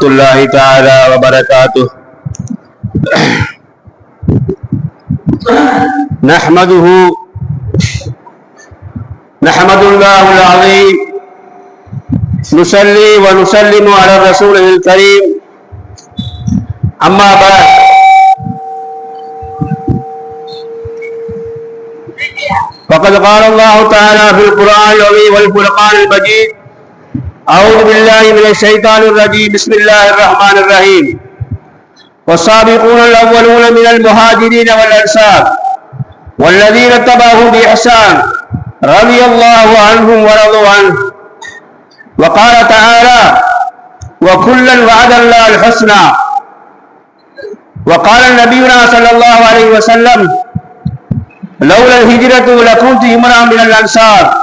ورحمة الله تعالى وبركاته نحمده نحمد الله العظيم نصلي ونسلم على الرسول الكريم أما بعد فقد قال الله تعالى في القرآن العظيم والفرقان المجيد أعوذ بالله من الشيطان الرجيم. بسم الله الرحمن الرحيم. والسابقون الأولون من المهاجرين والأنصار والذين اتبعوا بإحسان رضي الله عنهم ورضوا عنه. وقال تعالى وكلا وعد الله الحسنى وقال نبينا صلى الله عليه وسلم لولا الهجرة لكنت امرأ من الأنصار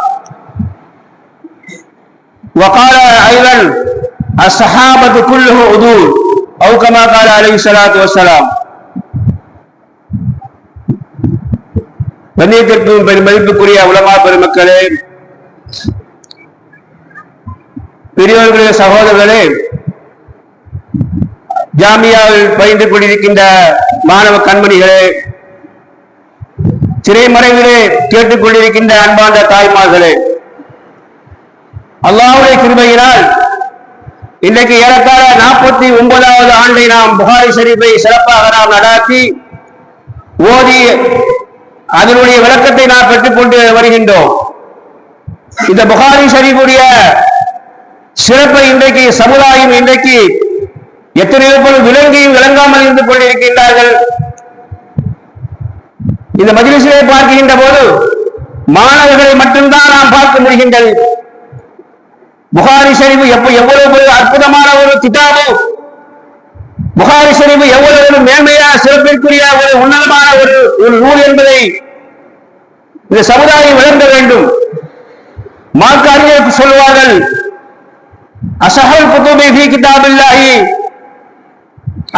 وقال أيضا الصحابة كله عدول أو كما قال عليه الصلاة والسلام கண்ணியத்திற்கும் பெரும் மதிப்புக்குரிய உலமா பெருமக்களே பெரியவர்களே சகோதரர்களே ஜாமியாவில் பயின்று கொண்டிருக்கின்ற மாணவ கண்மணிகளே சிறைமறைவிலே கேட்டுக் கொண்டிருக்கின்ற அன்பார்ந்த தாய்மார்களே அல்லாவுடைய கிருமையினால் இன்றைக்கு ஏறக்கால நாற்பத்தி ஒன்பதாவது ஆண்டை நாம் புகாரி ஷரீஃபை சிறப்பாக நாம் நடாத்தி ஓதி அதனுடைய விளக்கத்தை நாம் பெற்றுக்கொண்டு வருகின்றோம். இந்த புகாரி ஷரீஃபுடைய சிறப்பை இன்றைக்கு சமுதாயம் இன்றைக்கு எத்தனையோ பேர் விலங்கியும் விளங்காமல் இருந்து கொண்டிருக்கின்றார்கள். இந்த மஜ்லிஸிலே பார்க்கின்ற போது மாணவர்களை மட்டும்தான் நாம் பார்க்க முடிகின்றது. புகாரி ஷரீஃப் எப்ப எவ்வளவு ஒரு அற்புதமான ஒரு கிதாபு? புகாரி ஷரீஃப் எவ்வளவு ஒரு மேன்மையான சிறப்பிற்குரிய ஒரு உன்னதமான ஒரு ஒரு நூல் என்பதை இந்த சமுதாயம் விளங்க வேண்டும். மார்க்க அறிஞர் சொல்வார்கள் அசஹல் குத்துபி ஃபி கிதாபில்லாஹி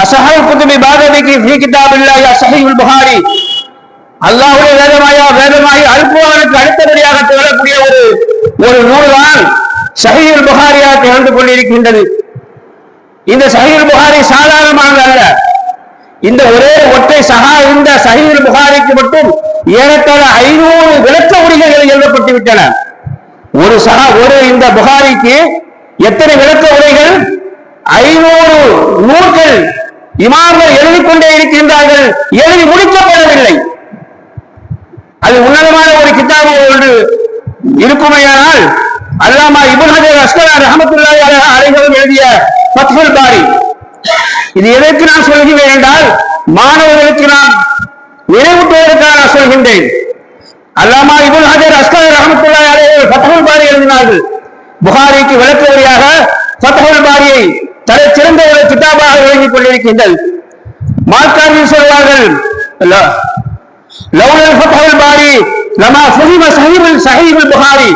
அசஹல் குத்துபி பாகவிக்கு ஃபி கிதாபில்லாஹி அசஹீல் புகாரி. அல்லாஹுடைய வேதமாயா வேதமாயி அல்குவானுக்கு அடுத்தபடியாக திகழக்கூடிய ஒரு ஒரு நூல்தான் சஹீல் புகாரியாக திகழ்ந்து கொண்டிருக்கின்றது. இந்த சஹீல் புகாரி சாதாரணமானது அல்ல இந்த ஒரே ஒற்றை சகா இந்த சஹீல் புகாரிக்கு மட்டும் ஏறத்தாழ ஐநூறு விளக்க உரைகள் எழுதப்பட்டு விட்டன. ஒரு சகா ஒரு இந்த புகாரிக்கு எத்தனை விளக்க உரைகள் ஐநூறு நூல்கள் இமாம்கள் எழுதிக் கொண்டே இருக்கின்றார்கள். எழுதி முடிக்கப்படவில்லை. அது உன்னதமான ஒரு கிதாபு ஒன்று இருக்குமையானால் அல்லாமா இபுன் ஹஜர் அஸ்கலா ரஹமத்துல்லாஹி அலைஹிவம் எழுதிய ஃபத்ஹுல் பாரி. இது எதற்கு நான் சொல்கிறேன் என்றால் மாணவர்களுக்கு நான் நினைவூட்டுவதற்காக நான் சொல்கின்றேன். அல்லாமா இபுல் ஹஜர் அஸ்கலா ரஹமத்துல்லாஹி அலைஹி ஃபத்ஹுல் பாரி எழுதினார்கள். புகாரிக்கு விளக்குவரியாக ஃபத்ஹுல் பாரியை தலை சிறந்த ஒரு கிட்டாபாக விளங்கிக் கொண்டிருக்கின்றனர் மார்க்காரில் சொல்வார்கள் லவுலல் ஃபத்ஹுல் பாரி லமா ஃபஹிம சஹீபுல் சஹீபுல் புகாரி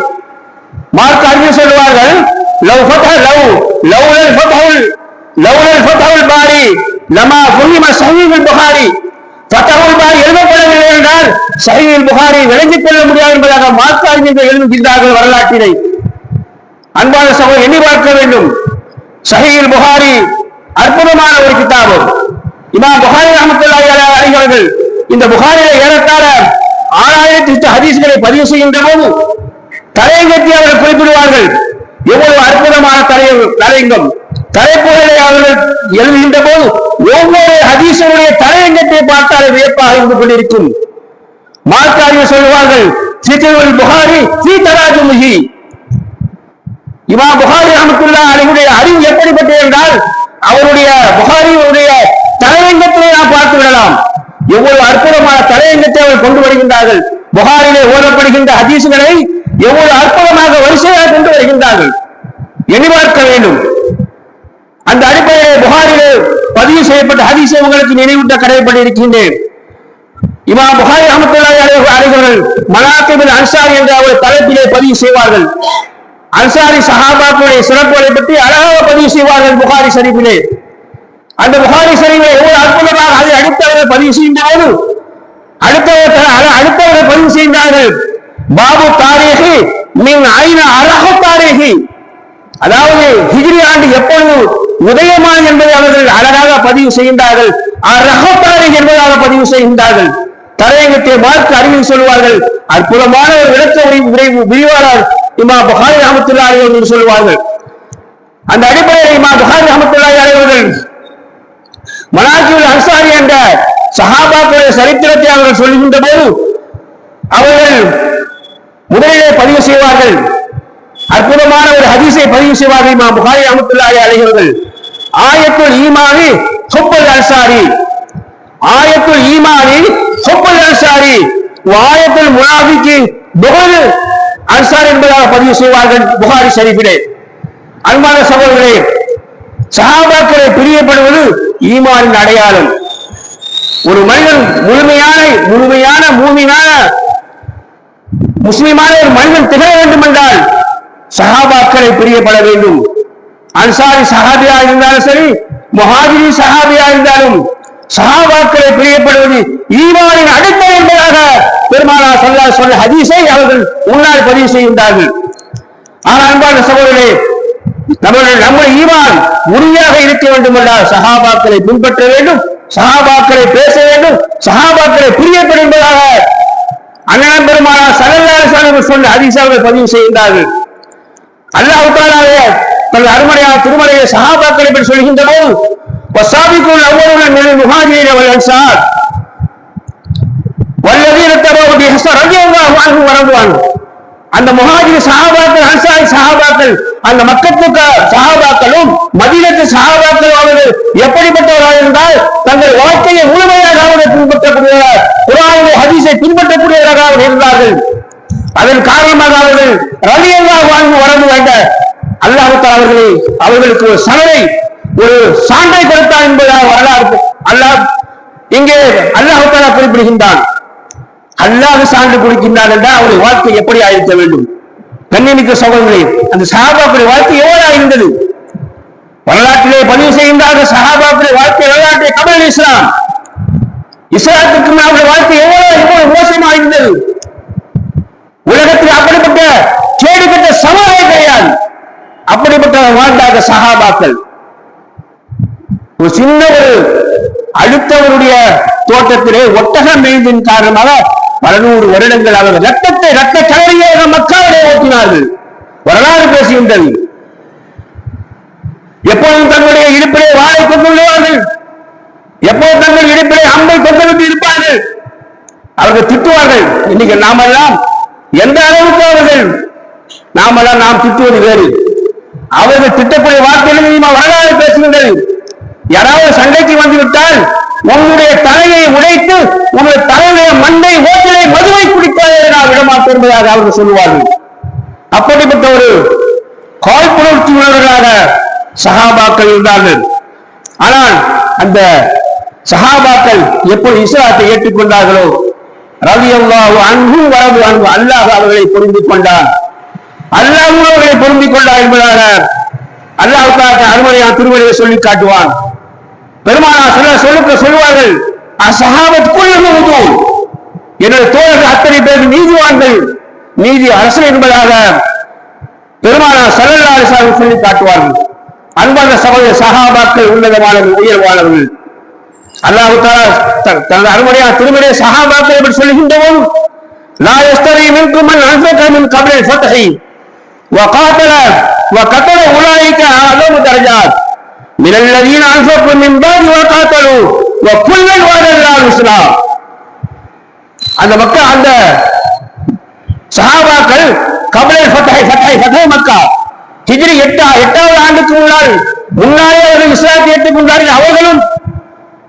மார்க் அறிஞர் சொல்லுவார்கள் லவ் ஃபதா லவ் லவ்லல் ஃபதஹுல் லவ்லல் ஃபதஹுல் பாரி லமா குல்லிம சஹீஹுல் புகாரி. ஃபதஹுல் பாரி எழுதப்படவில்லை என்றால் சஹீஹுல் புகாரி விளங்கிக் கொள்ள முடியாது என்பதாக மார்க் அறிஞர்கள் எழுதுகின்றார்கள் வரலாற்றினை. அன்பான சகோதரர் எண்ணி பார்க்க வேண்டும். சஹீல் புகாரி அற்புதமான ஒரு கிதாபு. இமாம் புகாரி அஹமத்துல்லாஹி அலைஹி அவர்கள் இந்த புகாரில ஏறத்தாழ ஆறாயிரத்தி ஹதீஸ்களை பதிவு செய்கின்ற போது தலையங்கத்தை அவர்கள் குறிப்பிடுவார்கள். எவ்வளவு அற்புதமான தலை தலையங்கம் தலைப்புகளை அவர்கள் எழுதுகின்ற போது ஒவ்வொரு ஹதீசனுடைய தலையங்கத்தை பார்த்தாலே வியப்பாக இருந்து கொண்டிருக்கும். மார்க்காரிகள் சொல்லுவார்கள் சித்திரல் புகாரி சீ தராஜுமுகி இமா புகாரி ரஹமத்துல்லா அலிவுடைய அறிவு எப்படிப்பட்டது என்றால் அவருடைய புகாரியுடைய தலையங்கத்திலே நாம் பார்த்து விடலாம். எவ்வளவு அற்புதமான தலையங்கத்தை அவர் கொண்டு வருகின்றார்கள். புகாரிலே ஓடப்படுகின்ற ஹதீசுகளை எவ்வளவு அற்புதமாக வரிசையாக கொண்டு வருகின்றார்கள். எண்ணி பார்க்க வேண்டும். அந்த அடிப்படையில் புகாரிலே பதிவு செய்யப்பட்ட ஹதீஸை உங்களுக்கு நினைவூட்ட கடைப்பட்டு இருக்கின்றேன். இமா புகாரி அஹமத்துல்லாஹி அலைஹி மலாக்கிபின் அன்சாரி என்ற ஒரு தலைப்பிலே பதிவு செய்வார்கள். அன்சாரி சஹாபாக்களுடைய சிறப்புகளை பற்றி அழகாக பதிவு செய்வார்கள் புகாரி சரிப்பிலே அந்த புகாரி சரிவை எவ்வளவு அற்புதமாக அதை அடுத்தவர்கள் பதிவு செய்கின்ற போது அடுத்தவர்கள் அடுத்தவர்கள் பதிவு செய்கின்றார்கள். பாபு தாரேகி மின் ஐன அரஹ தாரேகி. அதாவது ஹிஜ்ரி ஆண்டு எப்பொழுது உதயமான் என்பதை அவர்கள் அழகாக பதிவு செய்கின்றார்கள். ரகத்தாரி என்பதாக பதிவு செய்கின்றார்கள். தரையங்கத்தை பார்த்து அறிவில் சொல்வார்கள். அற்புதமான ஒரு விளக்க விரைவு விரிவாளர் இமா புகாரி ரஹமத்துல்லாஹி அவர்கள் சொல்வார்கள் அந்த அடிப்படையில் இமா புகாரி ரஹமத்துல்லாஹி அவர்கள் மனாஜுல் அன்சாரி என்ற சஹாபாக்களுடைய சரித்திரத்தை அவர்கள் சொல்கின்ற போது அவர்கள் முதலிலே பதிவு செய்வார்கள். அற்புதமான ஒரு ஹதீஸை பதிவு செய்வார்கள் இமாம் புகாரி ரஹமத்துல்லாஹி அலைஹி ஆயத்துல் ஈமானி ஹுப்பல் அன்சாரி. ஆயத்துல் ஈமானி ஹுப்பல் அன்சாரி. ஆயத்துல் முனாஃபிக்கு புகழ் அன்சார் என்பதாக பதிவு செய்வார்கள் புகாரி ஷரீஃபிலே. அன்பான சகோதரர்களே சஹாபாக்களை பிரியப்படுவது ஈமானின் அடையாளம். ஒரு மனிதன் முழுமையான முழுமையான மூமியான முஸ்லிமான ஒரு மனிதன் திகழ வேண்டும் என்றால் சஹாபாக்களை பிரியப்பட வேண்டும். அன்சாரி சஹாபியா இருந்தாலும் சரி முஹாஜிரி சஹாபியா இருந்தாலும் சஹாபாக்களை பிரியப்படுவது ஈமானின் அடிப்படை என்பதாக பெருமானா சொல்ல சொன்ன ஹதீஸை அவர்கள் முன்னால் பதிவு செய்கின்றார்கள். ஆனால் அன்பான சகோதரே நம்முடைய நம்முடைய ஈமான் உறுதியாக இருக்க வேண்டும் என்றால் சஹாபாக்களை பின்பற்ற வேண்டும் சஹாபாக்களை பேச வேண்டும் சஹாபாக்களை பிரியப்படும் என்பதாக அண்ணன் பெருமானா சல்லல்லாஹு சொன்ன ஹதீஸாவை பதிவு செய்கின்றார்கள் அல்லாஹ் தாலாவே தனது அருமறையான திருமறையை சஹாபாக்களை பற்றி சொல்கின்ற போது வசாபிக்குள் அவ்வளவு மின் முஹாஜிரின் வல் அன்சார் والذين اتبعوا بإحسان رضي الله عنهم ورضوا عنه அந்த முஹாஜிர் சஹாபாக்கள் அன்சாரி சஹாபாக்கள் அந்த மக்கத்துக்க சஹாபாக்களும் மதீனத்து சஹாபாக்களும் அவர்கள் எப்படிப்பட்டவர்கள் என்றால் தங்கள் வாழ்க்கையை முழுமையாக அவர்கள் பின்பற்றக்கூடியவர் குரானுடைய ஹதீஸை பின்பற்றக்கூடியவராக அவர்கள் இருந்தார்கள். அதன் காரணமாக அவர்கள் ரலியல்லா வாழ்ந்து வரது வேண்ட அல்லாஹ் அவர்களை அவர்களுக்கு ஒரு சனலை ஒரு சான்றை கொடுத்தார் என்பதாக வரலாறு அல்லாஹ் இங்கே அல்லாஹத்தாலா குறிப்பிடுகின்றான். அல்லாஹ் சான்று கொடுக்கின்றான் என்றால் அவருடைய வாழ்க்கை எப்படி ஆயிருக்க வேண்டும்? கண்ணியமிக்க சகோதரர்களே அந்த சஹாபாக்களுடைய வாழ்க்கை எவ்வளவு இருந்தது வரலாற்றிலே பதிவு செய்கின்றார்கள் சஹாபாக்களுடைய வாழ்க்கை வரலாற்றை கமல் இஸ்லாம். இஸ்லாத்துக்கு அவருடைய வாழ்க்கை எவ்வளவு எவ்வளவு மோசமாக இருந்தது உலகத்தில் அப்படிப்பட்ட கேடு கட்ட சமூகமே கிடையாது அப்படிப்பட்ட வாழ்ந்தாங்க சஹாபாக்கள். ஒரு சின்ன ஒரு அடுத்தவருடைய தோட்டத்திலே ஒட்டகம் மேய்ந்தின் காரணமாக பல நூறு வருடங்கள் அவர்கள் ரத்தத்தை ரத்த கலரியாக மக்காவிலே ஓட்டினார்கள். வரலாறு பேசுகின்றது. எப்போதும் தங்களுடைய இடுப்பிலே வாழை கொண்டுள்ளார்கள் எப்போது தங்கள் இடுப்பிலே அம்பை கொண்டு இருப்பார்கள். அவர்கள் திட்டுவார்கள் இன்னைக்கு நாமெல்லாம் எந்த அளவுக்கு அவர்கள் நாமெல்லாம் நாம் திட்டுவது வேறு. அவர்கள் திட்டக்கூடிய வார்த்தைகள் வரலாறு பேசுகின்றது. யாராவது சண்டைக்கு வந்து விட்டால் உன்னுடைய தலையை உடைத்து உன்னுடைய தலையுடைய மண்ணை ஓட்டிலை மதுவை குடிப்பதை நான் விடமாட்டேன் என்பதாக அவர்கள் சொல்லுவார்கள். அப்படிப்பட்ட ஒரு காழ்ப்புணர்ச்சி உள்ளவர்களாக சகாபாக்கள் இருந்தார்கள். ஆனால் அந்த சகாபாக்கள் எப்படி இஸ்லாத்தை ஏற்றுக்கொண்டார்களோ ரவி அல்லாஹு அன்பு வரவு அன்பு அல்லாஹ் அவர்களை பொருந்து கொண்டான். அல்லாஹ் அவர்களை பொருந்திக் கொண்டார் என்பதாக அல்லாஹ் அருமையான திருமணியை சொல்லி காட்டுவான். பெருமானா சொல்ல சொல்லுக்க சொல்லுவார்கள் அசஹாபத் குழுவது என்னுடைய தோழர்கள் அத்தனை பேர் நீதிவான்கள் நீதி அரசு என்பதாக பெருமானா சல்லல்லாஹு சொல்லி காட்டுவார்கள் அன்பான சகோதர சஹாபாக்கள் உன்னதமானவர்கள் உயர்வானவர்கள் அல்லாஹு தஆலா த- தனது அருமையான திருமலையை சஹாபாக்களை பற்றி சொல்லுகின்ற போது லா யஸ்தரி மின்கும் மன் அன்ஃபக மின் قبل الفتح وقاتل وقتل اولئك اعظم درجات من الذين انفقوا من بعد وقاتلوا وكلا وعد الله الحسنى அந்த மக்கள் அந்த சஹாபாக்கள் கபலை ஃபத்ஹை ஃபத்ஹை ஃபத்ஹை மக்கா ஹிஜ்ரி எட்டா எட்டாவது ஆண்டுக்கு முன்னால் முன்னாலே அவர்கள் இஸ்லாத்தை ஏற்றுக்கொண்டார்கள் அவர்களும்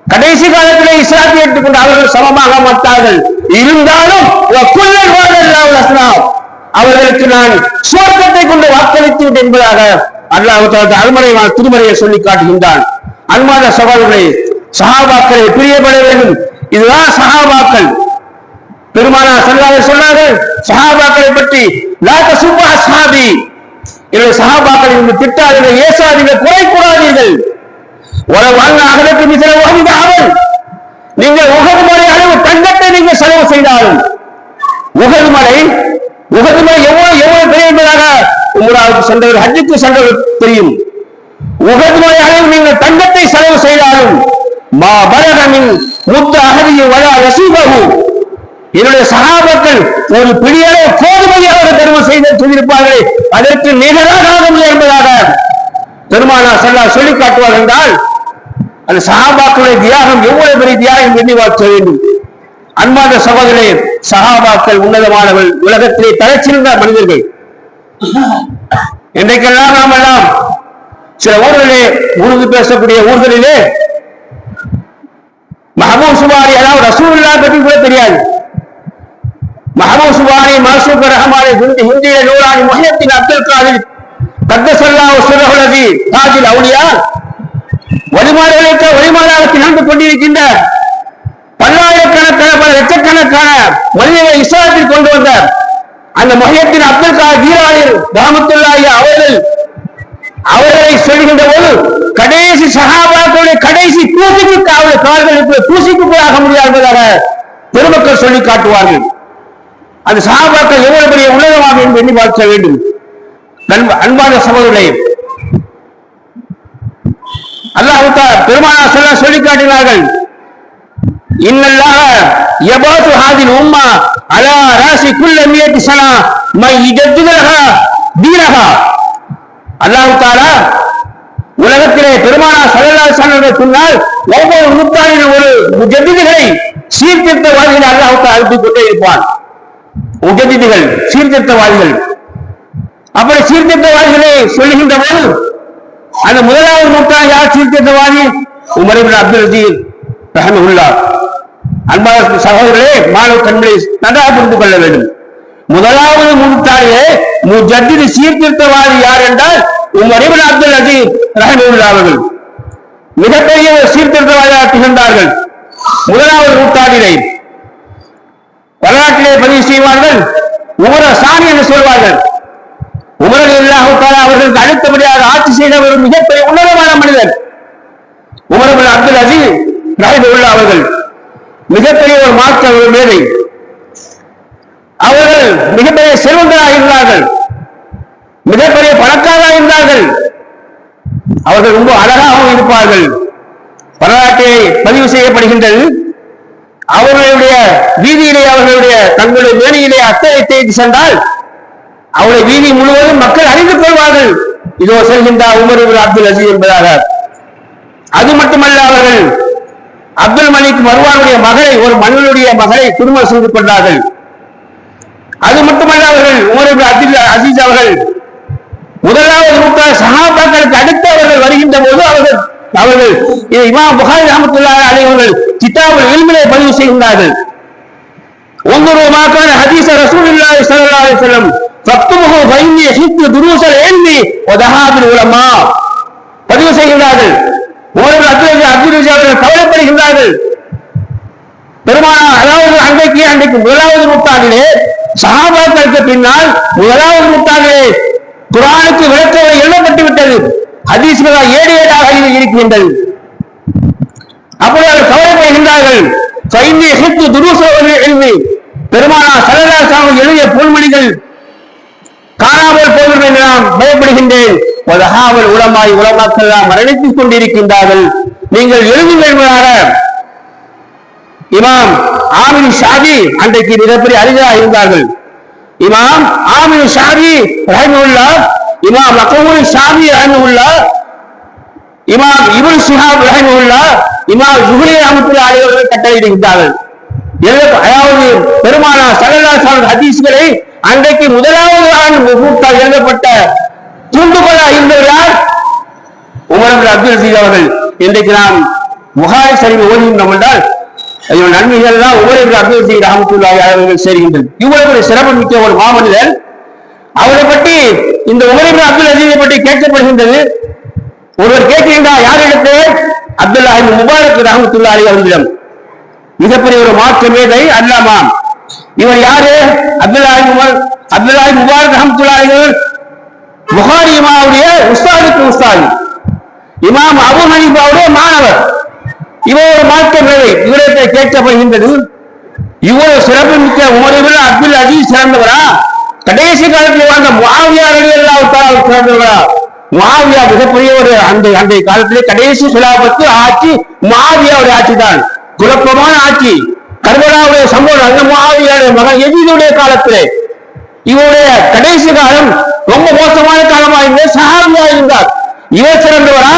கடைசி காலத்திலே இஸ்லாத்தை ஏற்றுக்கொண்டு அவர்கள் சமமாக மாட்டார்கள் இருந்தாலும் வக்குல்லல் வாழல்லாஹு அஸ்லாம். அவர்களுக்கு நான் சுவர்க்கத்தை கொண்டு வாக்களித்து விட்டேன் என்பதாக அல்லாஹ் தஆலா திருமறையை சொல்லி காட்டுகின்றான். அன்பான சகோதரர்களை சஹாபாக்களை பிரியப்பட வேண்டும். இதுதான் சஹாபாக்கள். பெருமானா சொல்லாத சொன்னார்கள் சஹாபாக்களை பற்றி லாக சுப்பா அஸ்ஹாபி. என்னுடைய சஹாபாக்களை நீங்கள் திட்டாதீர்கள் ஏசாதீர்கள் குறை கூடாதீர்கள் ஒரு வாழ்ந்த அகலுக்கு மிசில உகந்த அவள் நீங்கள் உகது மலை அளவு தங்கத்தை நீங்கள் செலவு செய்தாலும் உகது மலை உகது மலை எவ்வளவு எவ்வளவு பெரிய என்பதாக உமராவுக்கு சென்றவர் ஹஜ்ஜுக்கு சென்றவர் தெரியும். உகது நோயாலும் நீங்கள் தங்கத்தை செலவு செய்தாலும் மா பலகமின் முத்த அகதியை வழா ரசீபகு என்னுடைய சகாபக்கள் ஒரு பிடியளவு கோதுமையாக தெரிவு செய்து செய்திருப்பார்கள் அதற்கு நிகராக ஆகவில்லை என்பதாக பெருமானா செல்லா சொல்லி காட்டுவார் என்றால் அந்த சகாபாக்களுடைய தியாகம் எவ்வளவு பெரிய தியாகம் எண்ணி பார்க்க வேண்டும். அன்பான சகோதரே சகாபாக்கள் உன்னதமானவர்கள் உலகத்திலே தலைச்சிருந்த மனிதர்கள். இன்றைக்கெல்லாம் நாம் எல்லாம் சில ஊர்களிலே உருது பேசக்கூடிய ஊர்களிலே மஹபூப் சுபாரி அதாவது ரசூல்லா பற்றி கூட தெரியாது. மஹபூப் சுபாரி மாசூக் ரஹமானி ஹிந்தி ஹிந்தியில நூலானி முஹியத்தின் அப்துல் காதிர் கத்தசல்லா சுரகுலதி தாஜில் அவுலியா வழிமாறுகளுக்கு வழிமாடாக திகழ்ந்து கொண்டிருக்கின்ற பல்லாயிரக்கணக்கான பல லட்சக்கணக்கான மனிதனை இஸ்லாத்தில் கொண்டு வந்த அந்த மொஹியத்தின் அப்துல் கா ஜீரானில் அவர்கள் அவர்களை சொல்கின்ற போது கடைசி சகாபாக்களுடைய கடைசி தூசிக்கு அவருடைய கால்களுக்கு தூசிக்கு கூட ஆக முடியாது என்பதாக பெருமக்கள் சொல்லி காட்டுவார்கள். அந்த சகாபாக்கள் எவ்வளவு பெரிய உலகமாக என்று எண்ணி பார்க்க வேண்டும். அன்பான சகோதரர்களே அல்லாஹ் பெருமானா சொல்ல சொல்லி காட்டினார்கள். இன்னல்லாக யபாத்து ஹாதில் உம்மா அலா ராசி குல்ல மியத்தி சனா மை இஜத்துதலஹா தீனஹா. அல்லாஹ் தாலா உலகத்திலே பெருமானா சல்லல்லாஹு அலைஹி வஸல்லம் சொன்னால் ஒவ்வொரு நூற்றாண்டிலும் ஒரு முஜத்திதுகளை சீர்திருத்தவாதிகளை அல்லாஹ் தாலா அழுத்திக் கொண்டே இருப்பான். முஜத்திதுகள் சீர்திருத்தவாதிகள். அப்படி சீர்திருத்தவாதிகளை சொல்லுகின்ற போது அந்த முதலாவது நூற்றாண்டு யார் சீர்திருத்தவாதி? உமர் இப்னு அப்துல் அஜீஸ் ரஹமஹுல்லா. அன்பான சகோதரர்களே மாணவ கண்களை நன்றாக புரிந்து கொள்ள வேண்டும். முதலாவது நூற்றாண்டிலே முஜத்திது சீர்திருத்தவாதி யார் என்றால் உமர் இப்னு அப்துல் அஜீஸ் ரஹமஹுல்லா அவர்கள். மிகப்பெரிய ஒரு சீர்திருத்தவாதியாக திகழ்ந்தார்கள். முதலாவது நூற்றாண்டிலே வரலாற்றிலே பதிவு செய்வார்கள். உமர சாணி என்று சொல்வார்கள். உமரன் இல்லாஹு அவர்களுக்கு அடுத்தபடியாக ஆட்சி செய்த ஒரு மிகப்பெரிய உன்னதமான மனிதர். உமர் அப்துல் அஜீஸ் ரஹிமஹுல்லா அவர்கள். மிகப்பெரிய ஒரு மாற்றம் ஒரு மேதை அவர்கள் மிகப்பெரிய செல்வந்தராக இருந்தார்கள். மிகப்பெரிய பணக்காரராக இருந்தார்கள். அவர்கள் ரொம்ப அழகாகவும் இருப்பார்கள். வரலாற்றிலே பதிவு செய்யப்படுகின்றது. அவர்களுடைய வீதியிலே அவர்களுடைய தங்களுடைய மேனியிலே அத்தனை தேடி சென்றால் அவருடைய வீதி முழுவதும் மக்கள் அறிந்து கொள்வார்கள். இதோ செல்கின்றார் உமர் அப்துல் அசீஸ் என்பதாக. அது மட்டுமல்ல அவர்கள் அப்துல் மலிக் மருவானுடைய மகளை ஒரு மன்னனுடைய மகளை திருமணம் செய்து கொண்டார்கள். அது மட்டுமல்ல அவர்கள் உமர் அஜித் அஜீஸ் அவர்கள் முதலாவது நூற்றாண்டு சகாபாக்களுக்கு அடுத்து அவர்கள் வருகின்ற போது அவர்கள் அவர்கள் இமாம் புகாரி ராமத்துல்லா அனைவர்கள் கிதாபுல் இல்மிலே பதிவு செய்கின்றார்கள். ஒவ்வொரு மாக்கான ஹதீச ரசூலுல்லாஹி ஸல்லல்லாஹு அலைஹி வஸல்லம் ஃபக்துஹு ஃபைன்னி ஹித்து துரூசல் இல்மி வ தஹாபில் உலமா பதிவு செய்கிறார்கள் ஓரில் அப்துல் அப்துல் அவர்கள் கவலைப்படுகின்றார்கள் பெருமானார் அதாவது அன்றைக்கு அன்றைக்கு முதலாவது நூற்றாண்டிலே சஹாபாக்களுக்கு பின்னால் முதலாவது நூற்றாண்டிலே குரானுக்கு விளக்கவை எழுதப்பட்டு விட்டது ஹதீஸ்களால் ஏடு ஏடாக இருக்கின்றது. அப்படி அவர் கவலைப்படுகின்றார்கள். சைந்திய சித்து துருசோதனை எழுதி பெருமானார் சரதாசாமி எழுதிய பொன்மணிகள் காணாமல் போகிறது என்று நான் பயப்படுகின்றேன். உலகாமல் உளமாய் உலமாக்கள் மரணித்துக் கொண்டிருக்கின்றார்கள். நீங்கள் எழுதுங்கள் இமாம் ஆமின் ஷாதி அன்றைக்கு மிகப்பெரிய அறிஞராக இருந்தார்கள். இமாம் ஆமின் ஷாதி ரஹிமுல்லா இமாம் அகமூல் ஷாதி ரஹிமுல்லா இமாம் இபுல் சிஹாப் ரஹிமுல்லா இமாம் ஜுஹ்ரி ரஹமத்துல்லாஹி அலைஹி கட்டளையிடுகின்றார்கள். அதாவது பெருமானா சல்லல்லாஹு அலைஹி ஹதீஸ்களை அன்றைக்கு முதலாவது ஆண்டு எழுதப்பட்ட தூண்டுகோலாக இருந்தவர் யார்? உமர் அப்துல் அசீஸ் அவர்கள். இன்றைக்கு நாம் புகாரி சரிவு ஓதுகின்றோம் என்றால் அதன் நன்மைகள் எல்லாம் உமர் அப்துல் அசீஸ் ரஹமத்துல்லாஹி அவர்கள் சேர்கின்றது இவ்வளவு ஒரு சிறப்பு மிக்க ஒரு மாமனிதர். அவரை பற்றி இந்த உமர் இப்னு அப்துல் அசீஸை பற்றி கேட்கப்படுகின்றது. ஒருவர் கேட்கின்றார் யாரிடத்து? அப்துல்லா இப்னு முபாரக் ரஹமத்துல்லாஹி அவர்களிடம். மிகப்பெரிய ஒரு மாற்று மேதை அல்லாமா. இவர் யாரு? அப்துல்லாஹி ibn Umar Abdullah ibn Mubarak ரஹமத்துல்லாஹி புகாரி இமாவுடைய உஸ்தாதுக்கு உஸ்தாது. இமாம் அபு ஹனீஃபாவுடைய மாணவர். இவர் ஒரு மாற்று மேதை இவரத்தை கேட்கப்படுகின்றது. இவ்வளவு சிறப்பு மிக்க உமரிபில் அப்துல் அஜீஸ் சிறந்தவரா கடைசி காலத்தில் வாழ்ந்த முஆவியா ரலியல்லாஹு தஆலா சிறந்தவரா மாவியா மிகப்பெரிய ஒரு அந்த அன்றைய காலத்திலே கடைசி சுலாபத்து ஆட்சி மாவியாவுடைய ஆட்சி தான் குழப்பமான ஆட்சி. கர்பலாவுடைய சம்பவம் அந்த மாவியாவுடைய மகன் எதிரியுடைய காலத்திலே. இவருடைய கடைசி காலம் ரொம்ப மோசமான காலமா இருந்தது சஹாபியா இருந்தார் இவர் சிறந்தவரா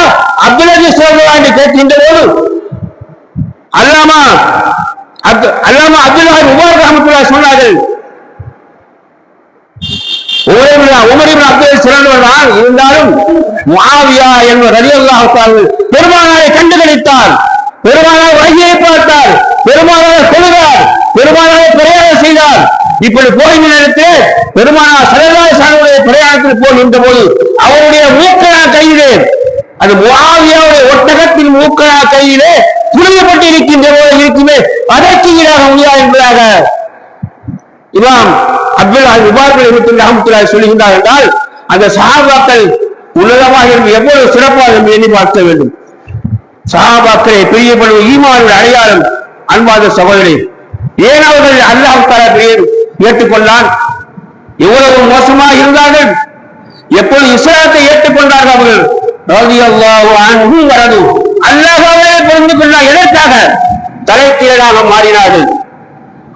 அப்துல் சிறந்தவரா என்று கேட்கின்ற போது அல்லாமா அப்து- அல்லாமா அப்துல்லா உமர் ரஹமத்துல்லா சொன்னார்கள். உமர் உமர் அப்துல் சிறந்தவர் தான் இருந்தாலும் மாவியா என்பவர் ரலியல்லாஹு பெருமானாரை கண்டுகளித்தார். பெருமானார் வகையை பார்த்தார். பெருமானார் தொழுதார் பெருமானாரை பிரயாணம் செய்தார். இப்படி போகின்ற நேரத்தில் பெருமானார் சரதா பிரயாணத்தில் போல் போது அவருடைய மூக்கனா கையிலே அது முஆவியாவுடைய ஒட்டகத்தின் மூக்கலா கையிலே புரியப்பட்டு இருக்கின்ற போது இருக்குமே. அதற்கு ஈடாக முடியாது என்பதாக இமாம் அப்துல்லா உபார்கள் ரஹமத்துல்லாஹி சொல்லுகின்றார் என்றால் அந்த சஹாபாக்கள் உன்னதமாக இருந்து எவ்வளவு சிறப்பாக இருந்து எண்ணி பார்க்க வேண்டும். சஹாபாக்களை பிரியப்படுவது ஈமானுடைய அடையாளம் அன்பாத சகோதரி ஏன் அவர்கள் அல்லாஹ் தாலா பெயர் ஏற்றுக்கொண்டான் இவ்வளவு மோசமாக இருந்தார்கள். எப்பொழுது இஸ்லாத்தை ஏற்றுக்கொண்டார்கள் அவர்கள்? ரலியல்லாஹு அன்ஹு வரது. அல்லாஹ்வே புரிந்து கொண்டார் எதற்காக தலைக்கீழாக மாறினார்கள்.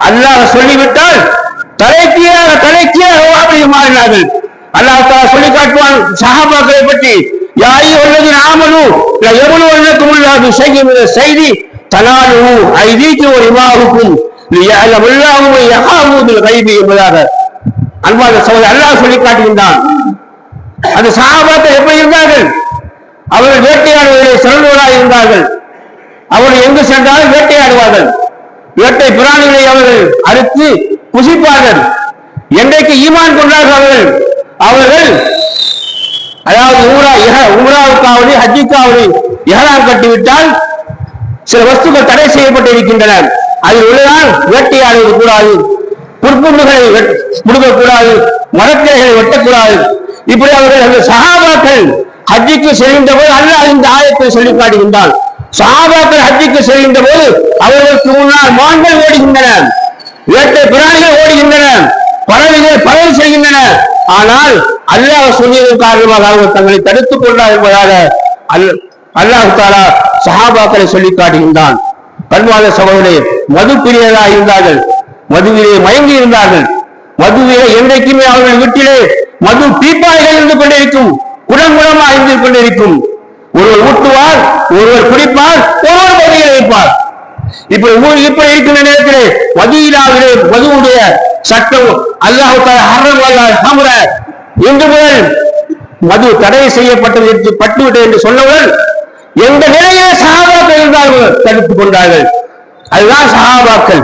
அல்லாஹ் சொல்லிவிட்டால் தலைக்கீழாக தலைக்கீழாக அப்படி மாறினார்கள். அல்லாஹ் தாலா சொல்லி காட்டுவான் சஹாபாக்களை பற்றி யாய் உள்ளது நாமலு எவ்வளவு உள்ளது செய்யும் செய்தி தனாலு ஐதீக்கு ஒரு இமாவுக்கும் உள்ளாவும் யகாவூதில் கைதி என்பதாக அன்பான சகோதரர் அல்லாஹ் சொல்லி காட்டுகின்றான் அந்த சஹாபாக்கள் எப்படி இருந்தார்கள்? அவர்கள் வேட்டையாடுவதிலே சிறந்தவராக இருந்தார்கள். அவர்கள் எங்கு சென்றாலும் வேட்டையாடுவார்கள். வேட்டை பிராணிகளை அவர்கள் அறுத்து புசிப்பார்கள். என்றைக்கு ஈமான் கொண்டார்கள் அவர்கள்? அவர்கள் அதாவது ஊரா இஹ உம்ராவுக்காவது ஹஜ்ஜுக்காவது இஹராம் கட்டிவிட்டால் சில வஸ்துக்கள் தடை செய்யப்பட்டிருக்கின்றன. அதில் உள்ளதால் வேட்டையாடுவது கூடாது. புற்புண்டுகளை முடுக்கக்கூடாது மரக்கிளைகளை வெட்டக்கூடாது. இப்படி அவர்கள் அந்த சகாபாக்கள் ஹஜ்ஜிக்கு செல்கின்ற போது அல்லாஹ் இந்த ஆயத்தை சொல்லி காட்டுகின்றான். சகாபாக்கள் ஹஜ்ஜிக்கு செல்கின்ற போது அவர்களுக்கு முன்னால் மான்கள் ஓடுகின்றன வேட்டை பிராணிகள் ஓடுகின்றன. பறவைகள் பறவை செய்கின்றன ஆனால் அல்லாஹ் சொல்லியதன் காரணமாக அவர்கள் தங்களை தடுத்துக் கொண்டார் என்பதாக அல்- அல்லாஹ் தாலா சஹாபாக்களை சொல்லி காட்டுகின்றான். பன்வாத சகோதரே மது பிரியராக இருந்தார்கள். மதுவிலே மயங்கி இருந்தார்கள். மதுவிலே என்றைக்குமே அவர்கள் வீட்டிலே மது பீப்பாய்கள் இருந்து கொண்டிருக்கும். குடங்குடமாக இருந்து கொண்டிருக்கும். ஒருவர் ஊட்டுவார் ஒருவர் குடிப்பார் ஒருவர் பகுதியில் வைப்பார் இப்ப ஊர் இப்ப இருக்கிற நேரத்திலே மதுவிலாவிலே மதுவுடைய சட்டம் அல்லாஹு ஹமர இன்று முதல் மது தடை செய்யப்பட்டது என்று பட்டுவிட்டது என்று சொன்னவுடன் எந்த நிலையிலே சகாபாக்கள் இருந்தார்கள் தடுத்துக் கொண்டார்கள். அதுதான் சகாபாக்கள்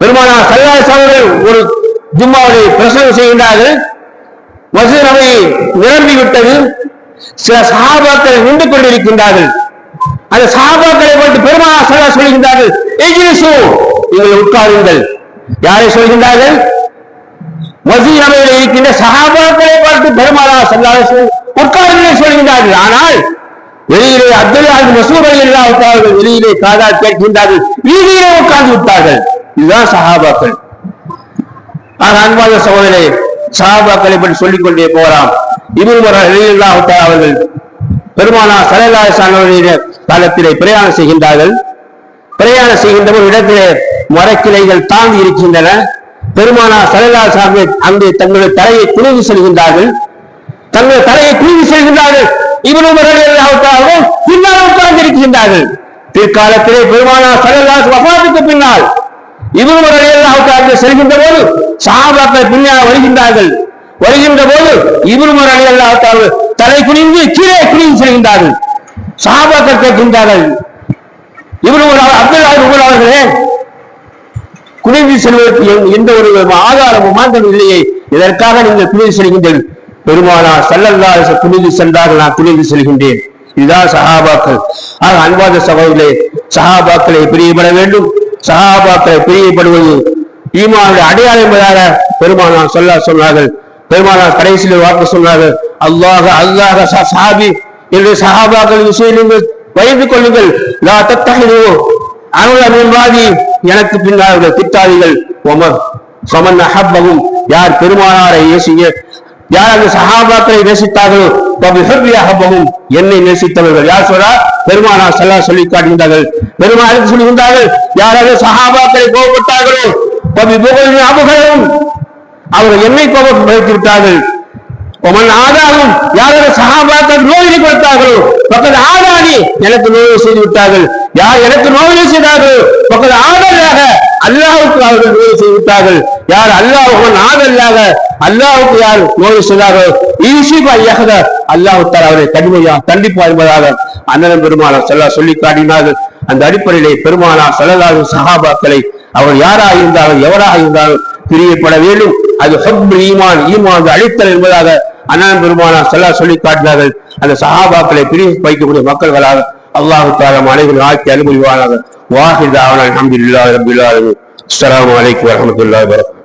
பெருமானா சல்லா ஒரு ஜும்மாவை பிரசவம் செய்கின்றார்கள். மசூர் அவை நிரம்பி விட்டது. சில சஹாபாக்கள் நின்று கொண்டிருக்கின்றார்கள். அந்த சஹாபாக்களை பார்த்து பெருமானா சல்லா சொல்கின்றார்கள் நீங்கள் உட்காருங்கள். யாரை சொல்கின்றார்கள்? மசீர் அவையில் இருக்கின்ற சகாபாக்களை பார்த்து பெருமானா சல்லா உட்காருங்கள் சொல்கின்றார்கள். ஆனால் வெளியிலே அப்துல்லா மசூர் அலி அல்லாஹ் வெளியிலே காதால் கேட்கின்றார்கள். வீதியிலே உட்கார்ந்து விட்டார்கள். இதுதான் சஹாபாக்கள். ஆக அன்பான சகோதரே சஹாபாக்களை பற்றி சொல்லிக் கொண்டே போகலாம் இவரு அவர்கள் பெருமானா சலல்லாசானுடைய காலத்திலே பிரயாணம் செய்கின்றார்கள். பிரயாணம் செய்கின்ற ஒரு இடத்திலே மரக்கிளைகள் தாங்கி இருக்கின்றன. பெருமானா சலல்லா சாமி அங்கே தங்களுடைய தலையை குனிந்து செல்கின்றார்கள். தங்களுடைய தலையை குனிந்து செல்கின்றார்கள். இவனு பின்னால் உட்கார்ந்து இருக்கின்றார்கள் பிற்காலத்திலே பெருமானா சலல்லா வபாத்துக்கு பின்னால் இவனு அவர்கள் செல்கின்ற போது சஹாபாக்கள் பின்னால் வருகின்றார்கள். வருகின்ற போது இவனு அவர்கள் தலை குனிந்து கீழே குனிந்து செல்கின்றார்கள். சஹாபாக்கள் கேட்கின்றார்கள். இவரு ஒரு அப்துல்லா உமர் அவர்களே குனிந்து செல்வதற்கு எந்த- எந்த ஒரு ஆதாரமும் மாற்றம் இல்லையே. இதற்காக நீங்கள் குனிந்து செல்கின்றீர்கள். பெருமானா செல்லல்லா குனிந்து சென்றார்கள். நான் குனிந்து செல்கின்றேன். இதுதான் சஹாபாக்கள். ஆக அன்பாத சபையிலே சஹாபாக்களை பிரியப்பட வேண்டும். சகாபாக்களை பிரியப்படுவது ஈமானுடைய அடையாளம் என்பதாக பெருமானார் சொல்ல சொன்னார்கள். பெருமானார் கடைசியில் வாக்கு சொன்னார்கள். அல்லாஹ் அல்லாஹ் ச- சஹாபி என்று சகாபாக்கள் விஷயம் நீங்கள் பயந்து கொள்ளுங்கள். லா தத்தகிதோ அருள மீன்வாதி எனக்கு பின்னால் திட்டாதிகள் ஒமர் சமன் அஹப்பகும் யார் பெருமானாரை ஏசிய யார் அந்த சஹாபாக்களை நேசித்தார்களோ என்னை நேசித்தவர்கள். யார் சொல்றா? பெருமானா செல்லா சொல்லி காட்டுகின்றார்கள் பெருமாள் சொல்லுகின்றார்கள் யாராவது சஹாபாக்களை கோபப்பட்டார்களோ பபி அவர்கள் என்னை கோபப்படுத்தி வைத்து விட்டார்கள் ஒமன் ஆதாவும் யாராவது சகாபாக்கள் நோயினை கொடுத்தார்களோ பக்கத்து ஆதாரி எனக்கு நோயை செய்து விட்டார்கள் யார் எனக்கு நோயை செய்தார்களோ பக்கத்து ஆதலாக அல்லாவுக்கு அவர்கள் நோயை செய்து விட்டார்கள் யார் அல்லாஹ் ஒமன் ஆதலாக அல்லாவுக்கு யார் நோய் செய்தார்களோ ஈசிபா யகத அல்லாஹ் தார் அவரை கடுமையா கண்டிப்பா என்பதாக அண்ணன் பெருமானார் செல்ல சொல்லி காட்டினார்கள். அந்த அடிப்படையிலே பெருமானார் செல்லலாத சகாபாக்களை அவர் யாராக இருந்தாலும் எவராக இருந்தாலும் பிரியப்பட வேண்டும். அது ஹப் ஈமான் ஈமான் அழித்தல் என்பதாக அண்ணன் பெருமானா செல்லா சொல்லி காட்டினார்கள். அந்த சகாபாக்களை பிரிய வைக்கக்கூடிய மக்கள்களாக அல்லாஹு தாலம் அனைவரும் ஆக்கி அனுமதிவானாக. வாஹித் ஆவன அஹமதுல்லாஹி ரபில் السلام عليكم அலைக்கும் الله وبركاته